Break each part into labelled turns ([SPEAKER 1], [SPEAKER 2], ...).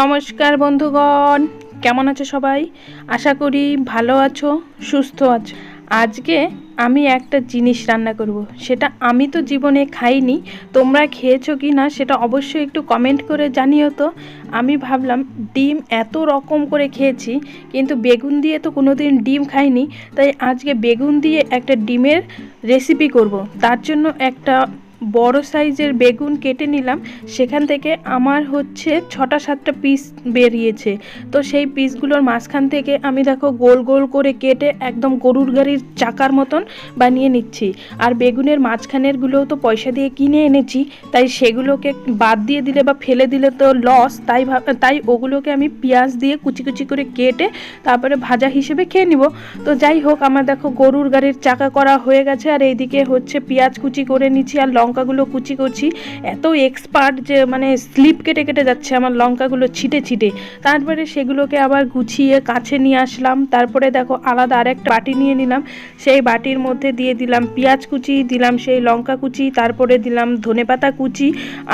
[SPEAKER 1] নমস্কার বন্ধুগণ, কেমন আছো সবাই আশা করি ভালো আছো, সুস্থ আছো আজকে আমি একটা জিনিস রান্না করব। সেটা আমি তো জীবনে খাইনি, তোমরা খেয়েছো কি না সেটা অবশ্যই একটু কমেন্ট করে জানিও তো আমি ভাবলাম ডিম এত রকম করে খেয়েছি, কিন্তু বেগুন দিয়ে তো কোনো দিন ডিম খাইনি, তাই আজকে বেগুন দিয়ে একটা ডিমের রেসিপি করব। তার জন্য একটা বড় সাইজের বেগুন কেটে নিলাম। সেখান থেকে আমার হচ্ছে ছটা সাতটা পিস বেরিয়েছে। তো সেই পিসগুলোর মাঝখান থেকে আমি দেখো গোল গোল করে কেটে একদম গরুর গাড়ির চাকার মতন বানিয়ে নিচ্ছি। আর বেগুনের মাঝখানেরগুলোও তো পয়সা দিয়ে কিনে এনেছি, তাই সেগুলোকে বাদ দিয়ে দিলে বা ফেলে দিলে তো লস তাই তাই ওগুলোকে আমি পেঁয়াজ দিয়ে কুচি কুচি করে কেটে তারপরে ভাজা হিসেবে খেয়ে নিব। তো যাই হোক, আমার দেখো গরুর গাড়ির চাকা করা হয়ে গেছে, আর এইদিকে হচ্ছে পেঁয়াজ কুচি করে নিচ্ছি, আর লঙ্কাগুলো কুচি করছি। এত এক্সপার্ট যে মানে স্লিপ কেটে কেটে যাচ্ছে আমার লঙ্কাগুলো ছিটে ছিটে। তারপরে সেগুলোকে আবার গুছিয়ে কাছে নিয়ে আসলাম। তারপরে দেখো আলাদা আরেকটা বাটি নিয়ে নিলাম। সেই বাটির মধ্যে দিয়ে দিলাম পেঁয়াজ কুচি, দিলাম সেই লঙ্কা কুচি, তারপরে দিলাম ধনেপাতা কুচি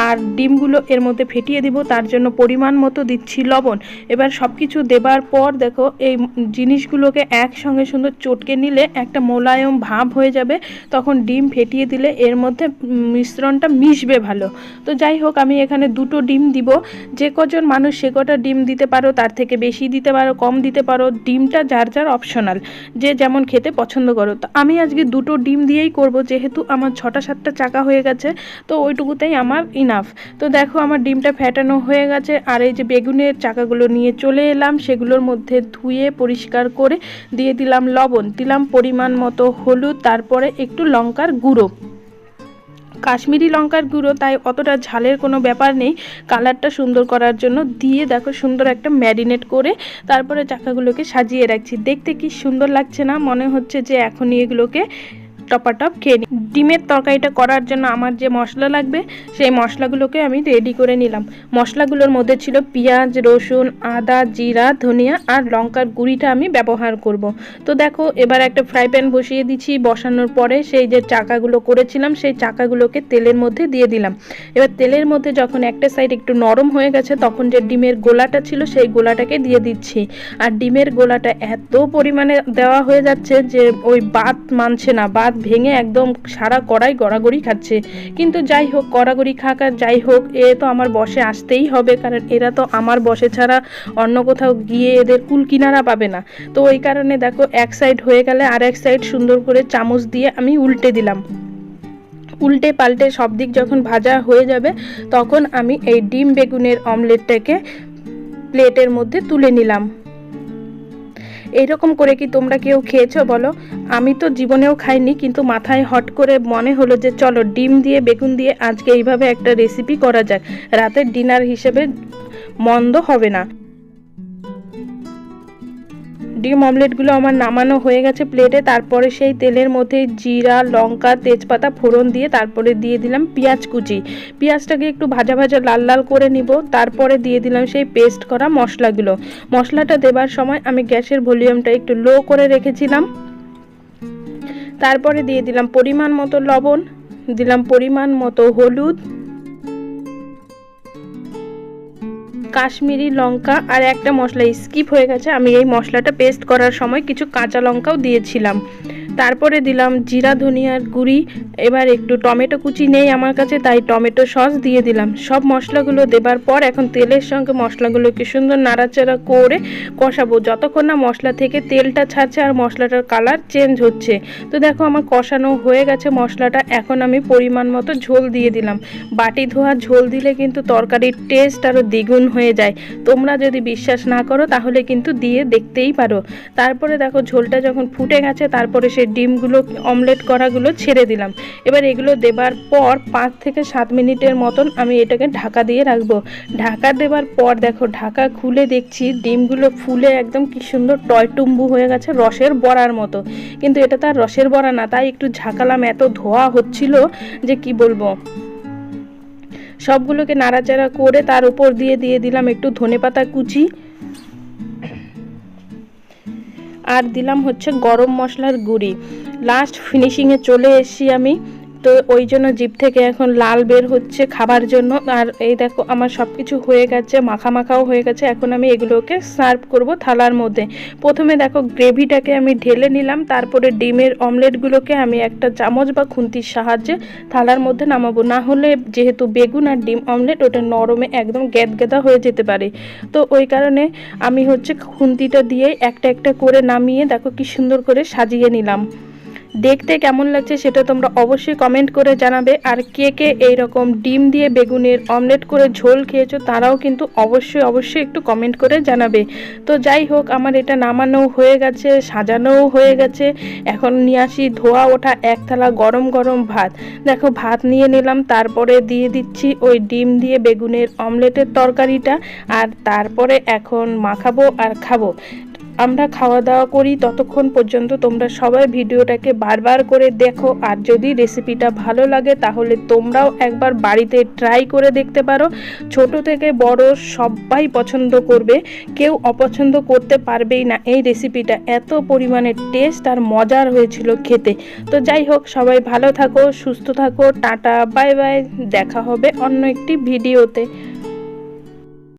[SPEAKER 1] আর ডিমগুলো এর মধ্যে ফেটিয়ে দিব। তার জন্য পরিমাণ মতো দিচ্ছি লবণ। এবার সব কিছু দেবার পর দেখো এই জিনিসগুলোকে একসঙ্গে সুন্দর চটকে নিলে একটা মোলায়ম ভাব হয়ে যাবে। তখন ডিম ফেটিয়ে দিলে এর মধ্যে মিশ্রণটা মিশবে ভালো। তো যাই হোক, আমি এখানে দুটো ডিম দিব। যে কজন মানুষ সে কটা ডিম দিতে পারো, তার থেকে বেশি দিতে পারো, কম দিতে পারো, ডিমটা যার যার অপশনাল যে যেমন খেতে পছন্দ করো। তো আমি আজকে দুটো ডিম দিয়েই করব, যেহেতু আমার ছটা সাতটা চাকা হয়ে গেছে, তো ওইটুকুতেই আমার ইনাফ তো দেখো, আমার ডিমটা ফ্যাটানো হয়ে গেছে, আর এই যে বেগুনের চাকাগুলো নিয়ে চলে এলাম, সেগুলোর মধ্যে ধুয়ে পরিষ্কার করে দিয়ে দিলাম লবণ। দিলাম পরিমাণ মতো হলুদ, তারপরে একটু লঙ্কার গুঁড়ো। কাশ্মীরি লঙ্কার গুঁড়ো, তাই অতটা ঝালের কোনো ব্যাপার নেই। কালারটা সুন্দর করার জন্য দিয়ে দেখো সুন্দর একটা ম্যারিনেট করে তারপরে চাকাগুলোকে সাজিয়ে রাখছি। দেখতে কি সুন্দর লাগছে না? মনে হচ্ছে যে এখনই এগুলোকে টপাটপ খেয়ে নিই ডিমের তরকারিটা করার জন্য আমার যে মশলা লাগবে, সেই মশলাগুলোকে আমি রেডি করে নিলাম। মশলাগুলোর মধ্যে ছিল পেঁয়াজ, রসুন, আদা, জিরা, ধনিয়া আর লঙ্কার গুঁড়িটা আমি ব্যবহার করব। তো দেখো, এবার একটা ফ্রাই প্যান বসিয়ে দিচ্ছি। বসানোর পরে সেই যে চাকাগুলো করেছিলাম, সেই চাকাগুলোকে তেলের মধ্যে দিয়ে দিলাম। এবার তেলের মধ্যে যখন একটা সাইড একটু নরম হয়ে গেছে, তখন যে ডিমের গোলাটা ছিল, সেই গোলাটাকে দিয়ে দিচ্ছি। আর ডিমের গোলাটা এত পরিমাণে দেওয়া হয়ে যাচ্ছে যে ওই বাত মানছে না, বাত ভেঙে একদম সারা কড়াই গড়াগড়ি খাচ্ছে। কিন্তু যাই হোক, গড়াগড়ি খাক আর যাই হোক, এ তো আমার বসে আসতেই হবে, কারণ এরা তো আমার বসে ছাড়া অন্য কোথাও গিয়ে এদের কুল কিনারা পাবে না। তো ওই কারণে দেখো, এক সাইড হয়ে গেলে আর এক সাইড সুন্দর করে চামচ দিয়ে আমি উল্টে দিলাম। উল্টে পাল্টে সব দিক যখন ভাজা হয়ে যাবে, তখন আমি এই ডিম বেগুনের অমলেটটাকে প্লেটের মধ্যে তুলে নিলাম। এইরকম করে কি তোমরা কেউ খেয়েছো বলো? আমি তো জীবনেও খাইনি, কিন্তু মাথায় হট করে মনে হলো যে চলো ডিম দিয়ে, বেগুন দিয়ে আজকে এইভাবে একটা রেসিপি করা যাক। রাতের ডিনার হিসেবে মন্দ হবে না। ডিম অমলেটগুলো আমার নামানো হয়ে গেছে প্লেটে। তারপরে সেই তেলের মধ্যে জিরা, লঙ্কা, তেজপাতা ফোড়ন দিয়ে তারপরে দিয়ে দিলাম পেঁয়াজ কুচি। পেঁয়াজটাকে একটু ভাজা ভাজা লাল লাল করে নিব। তারপরে দিয়ে দিলাম সেই পেস্ট করা মশলাগুলো। মশলাটা দেবার সময় আমি গ্যাসের ভলিউমটা একটু লো করে রেখেছিলাম। তারপরে দিয়ে দিলাম পরিমাণ মতো লবণ, দিলাম পরিমাণ মতো হলুদ কাশ্মীরি লঙ্কা আর একটা মশলা। স্কিপ হয়ে গেছে, আমি এই মশলাটা পেস্ট করার সময় কিছু কাঁচা লঙ্কাও দিয়েছিলাম। তারপরে দিলাম জিরা, ধনিয়ার গুঁড়ি। এবার একটু টমেটো কুচি নেই আমার কাছে, তাই টমেটো সস দিয়ে দিলাম। সব মশলাগুলো দেবার পর এখন তেলের সঙ্গে মশলাগুলোকে সুন্দর নাড়াচাড়া করে কষাবো। যতক্ষণ না মশলা থেকে তেলটা ছাড়ছে আর মশলাটার কালার চেঞ্জ হচ্ছে। তো দেখো আমার কষানো হয়ে গেছে মশলাটা, এখন আমি পরিমাণ মতো ঝোল দিয়ে দিলাম। বাটি ধোয়া ঝোল দিলে কিন্তু তরকারির টেস্ট আরও দ্বিগুণ হয়ে যায়। তোমরা যদি বিশ্বাস না করো, তাহলে কিন্তু দিয়ে দেখতেই পারো। তারপরে দেখো ঝোলটা যখন ফুটে গেছে, তারপরে সে ডিমগুলো, অমলেট করাগুলো ছেড়ে দিলাম। এবার এগুলো দেবার পর পাঁচ থেকে সাত মিনিটের মতন আমি এটাকে ঢাকা দিয়ে রাখব। ঢাকা দেবার পর দেখো, ঢাকা খুলে দেখছি ডিমগুলো ফুলে একদম কি সুন্দর টয়টুম্বু হয়ে গেছে রসের বড়ার মতো। কিন্তু এটা তার রসের বড়া না, তাই একটু ঝাঁকালাম, এত ধোয়া হচ্ছিল যে কি বলব। সবগুলোকে নাড়াচাড়া করে তার উপর দিয়ে দিয়ে দিলাম একটু ধনেপাতা কুচি। আর দিলাম হচ্ছে গরম মশলার গুঁড়ি। লাস্ট ফিনিশিংয়ে চলে এসছি আমি। তো ওই জন্য জিপ থেকে এখন লাল বের হচ্ছে খাবার জন্য। আর এই দেখো, আমার সব কিছু হয়ে গেছে মাখা মাখাও হয়ে গেছে। এখন আমি এগুলোকে সার্ভ করব থালার মধ্যে। প্রথমে দেখো, গ্রেভিটাকে আমি ঢেলে নিলাম, তারপরে ডিমের অমলেটগুলোকে আমি একটা চামচ বা খুন্তির সাহায্যে থালার মধ্যে নামাবো। না হলে যেহেতু বেগুন আর ডিম অমলেট, ওটা নরমে একদম গ্যাদগেদা হয়ে যেতে পারে। তো ওই কারণে আমি হচ্ছে খুন্তিটা দিয়ে একটা একটা করে নামিয়ে, দেখো কি সুন্দর করে সাজিয়ে নিলাম। দেখতে কেমন লাগছে সেটা তোমরা অবশ্যই কমেন্ট করে জানাবে। আর কে কে এইরকম ডিম দিয়ে বেগুনের অমলেট করে ঝোল খেয়েছো তারাও কিন্তু অবশ্যই অবশ্যই একটু কমেন্ট করে জানাবে। তো যাই হোক, আমার এটা নামানো হয়ে গেছে, সাজানোও হয়ে গেছে। এখন নিয়ে আসি ধোয়া ওঠা এক থালা গরম গরম ভাত। দেখো ভাত নিয়ে নিলাম, তারপরে দিয়ে দিচ্ছি ওই ডিম দিয়ে বেগুনের অমলেটের তরকারিটা। আর তারপরে এখন মাখাবো আর খাব। আমরা খাওয়া দাওয়া করি, ততক্ষণ পর্যন্ত তোমরা সবাই ভিডিওটাকে বারবার করে দেখো। আর যদি রেসিপিটা ভালো লাগে, তাহলে তোমরাও একবার বাড়িতে ট্রাই করে দেখতে পারো। ছোট থেকে বড় সবাই পছন্দ করবে। কেউ অপছন্দ করতে পারবেই না। এই রেসিপিটা এত পরিমাণে টেস্ট আর মজার হয়েছিল খেতে। তো যাই হোক, সবাই ভালো থাকো, সুস্থ থাকো, টাটা বাই বাই দেখা হবে অন্য একটি ভিডিওতে